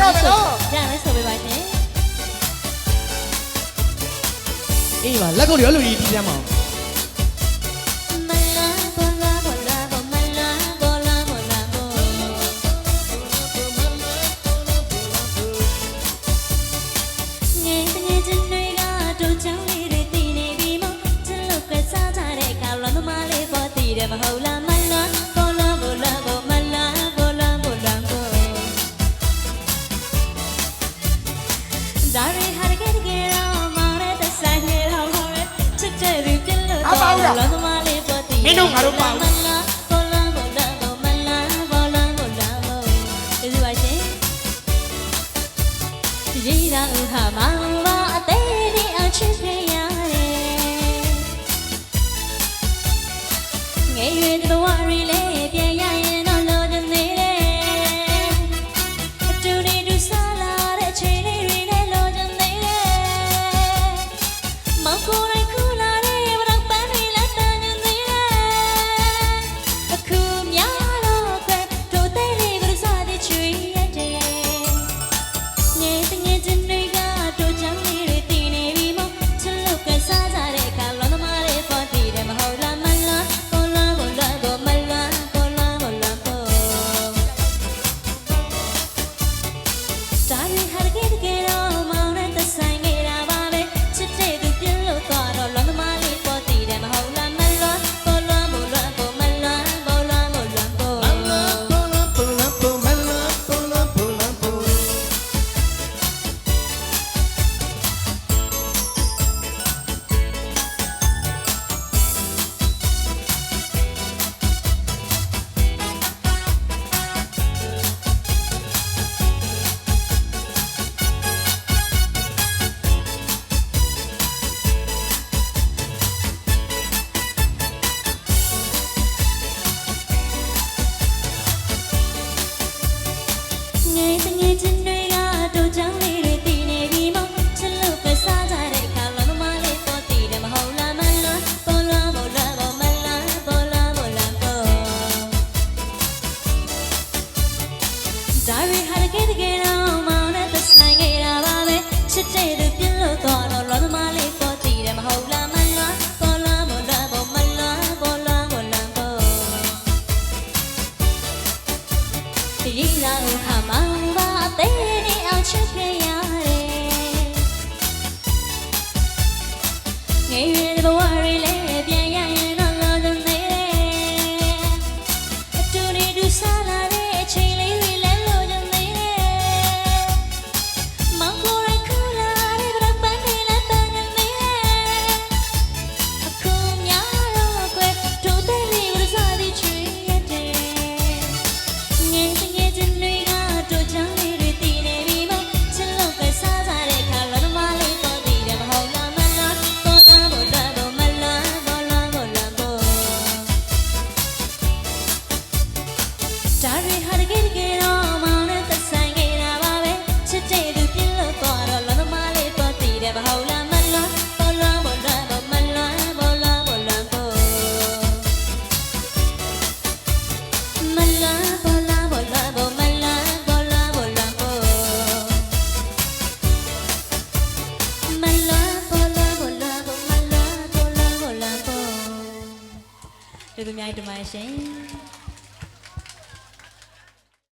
ရမယ်နော်ရမယ်ဆိုပေးပါရှင်အေးပါလက်ကုပ်တွေအဲ့လိုကြီးတီးရမှာမဟုတ်လား Ninong arumang. ဒါရီဟာတကယ်တကယ်တော့မောင်နဲ့သက်ဆိုင်ခဲ့တာပါပဲချစ်တဲ့သူပြလို့တော့တော့လောမလေးပေါ်တည်တယ်မဟုတ်လားမလားပေါ်လားမလားပေါ်မလားပေါ်လားမလားပေါ်ဒီလောက်ဟာမောင်ပါတဲ့အောင်ချစ်ခဲ့ရတယ်ငယ်ရွယ်ဘဝတွေလည်း ကျေးဇူးများတင်ပါတယ်ရှင်